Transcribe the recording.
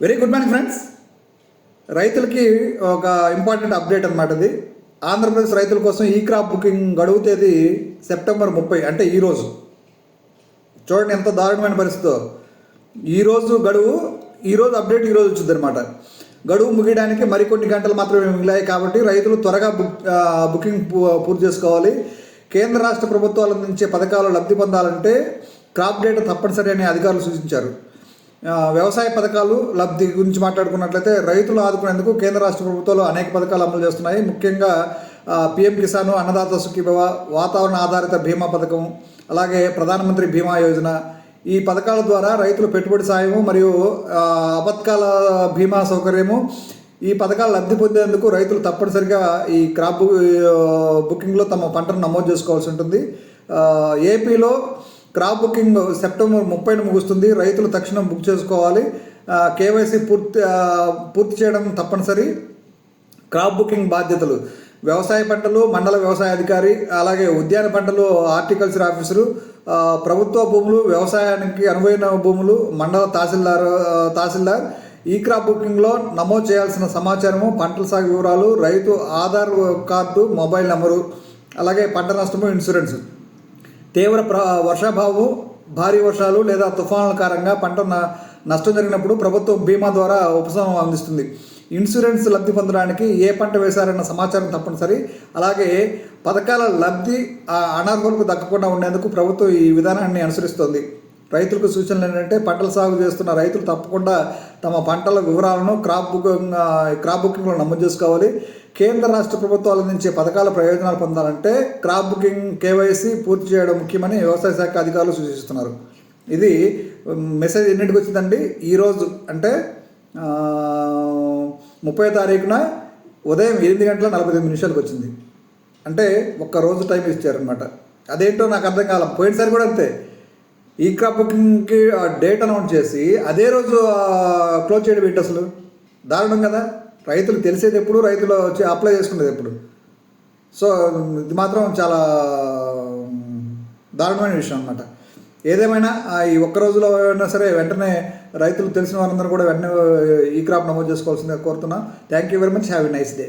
Very good morning friends రైతులకి ఒక important update అనమాట ఇది ఆంధ్రప్రదేశ్ రైతుల కోసం ఈ క్రాప్ బుకింగ్ గడువు తేదీ సెప్టెంబర్ ముప్పై అంటే ఈరోజు చూడండి ఎంత దారుణమైన పరిస్థితో. ఈరోజు గడువు ఈరోజు అప్డేట్ ఈరోజు వచ్చింది అనమాట గడువు ముగియడానికి మరికొన్ని గంటలు మాత్రమే మిగిలాయి కాబట్టి రైతులు త్వరగా బుక్ బుకింగ్ పూ- పూర్తి చేసుకోవాలి. కేంద్ర రాష్ట్ర ప్రభుత్వాలు అందించే పథకాలు లబ్ధి పొందాలంటే క్రాప్ డేటా తప్పనిసరి అని అధికారులు సూచించారు. వ్యవసాయ పథకాలు లబ్ధి గురించి మాట్లాడుకున్నట్లయితే రైతులు ఆదుకునేందుకు కేంద్ర రాష్ట్ర ప్రభుత్వాలు అనేక పథకాలు అమలు చేస్తున్నాయి. ముఖ్యంగా పిఎం కిసాన్ అన్నదాత సుఖీభవ వాతావరణ ఆధారిత బీమా పథకం అలాగే ప్రధానమంత్రి బీమా యోజన. ఈ పథకాల ద్వారా రైతులు పెట్టుబడి సాయము మరియు అబత్కాల అపత్కాల బీమా సౌకర్యము. ఈ పథకాలు లబ్ధి పొందేందుకు రైతులు తప్పనిసరిగా ఈ క్రాప్ బుకింగ్లో తమ పంటను నమోదు చేసుకోవాల్సి ఉంటుంది. ఏపీలో క్రాప్ బుకింగ్ సెప్టెంబర్ ముప్పైన ముగుస్తుంది. రైతులు తక్షణం బుక్ చేసుకోవాలి. కేవైసీ పూర్తి పూర్తి చేయడం తప్పనిసరి. క్రాప్ బుకింగ్ బాధ్యతలు. వ్యవసాయ పంటలు మండల వ్యవసాయ అధికారి అలాగే ఉద్యాన పంటలు హార్టికల్చర్ ఆఫీసరు ప్రభుత్వ భూములు వ్యవసాయానికి అనువైన భూములు మండల తహసీల్దార్ తహసీల్దార్. ఈ క్రాప్ బుకింగ్లో నమోదు చేయాల్సిన సమాచారము పంటల సాగు వివరాలు రైతు ఆధార్ కార్డు మొబైల్ నెంబరు అలాగే పంట నష్టము ఇన్సూరెన్స్. తీవ్ర ప్ర వర్షాభావం భారీ వర్షాలు లేదా తుఫానుల కారణంగా పంట న- నష్టం జరిగినప్పుడు ప్రభుత్వం బీమా ద్వారా ఉపశమనం అందిస్తుంది. ఇన్సూరెన్స్ లబ్ధి పొందడానికి ఏ పంట వేశారన్న సమాచారం తప్పనిసరి. అలాగే పథకాల లబ్ధి ఆ అనర్హులకు దక్కకుండా ఉండేందుకు ప్రభుత్వం ఈ విధానాన్ని అనుసరిస్తోంది. రైతులకు సూచనలు ఏంటంటే పంటల సాగు చేస్తున్న రైతులు తప్పకుండా తమ పంటల వివరాలను క్రాప్ బుకింగ్ క్రాప్ బుకింగ్లో నమోదు చేసుకోవాలి. కేంద్ర రాష్ట్ర ప్రభుత్వాలు అందించే పథకాల ప్రయోజనాలు పొందాలంటే క్రాప్ బుకింగ్ కేవైసీ పూర్తి చేయడం ముఖ్యమని వ్యవసాయ శాఖ అధికారులు సూచిస్తున్నారు. ఇది మెసేజ్ ఎన్నింటికి వచ్చిందండి? ఈరోజు అంటే ముప్పై తారీఖున ఉదయం ఎనిమిది గంటల నలభై తొమ్మిది నిమిషాలకు వచ్చింది. అంటే ఒక్క రోజు టైం ఇచ్చారనమాట అదేంటో నాకు అర్థం కాలం పోయినసారి కూడా అంతే. ఈ క్రాప్ బుకింగ్కి డేట్ అనౌన్స్ చేసి అదే రోజు క్లోజ్ చేయడం ఏంటి అసలు? దారుణం కదా. రైతులు తెలిసేది ఎప్పుడు రైతులు వచ్చి అప్లై చేసుకునేది ఎప్పుడు? సో ఇది మాత్రం చాలా దారుణమైన విషయం అనమాట ఏదేమైనా ఈ ఒక్క రోజులో అయినా సరే వెంటనే రైతులు తెలిసిన వారందరూ కూడా వెంటనే ఈ క్రాప్ నమోదు చేసుకోవాల్సిందిగా కోరుతున్నాం. Thank you very much have a nice day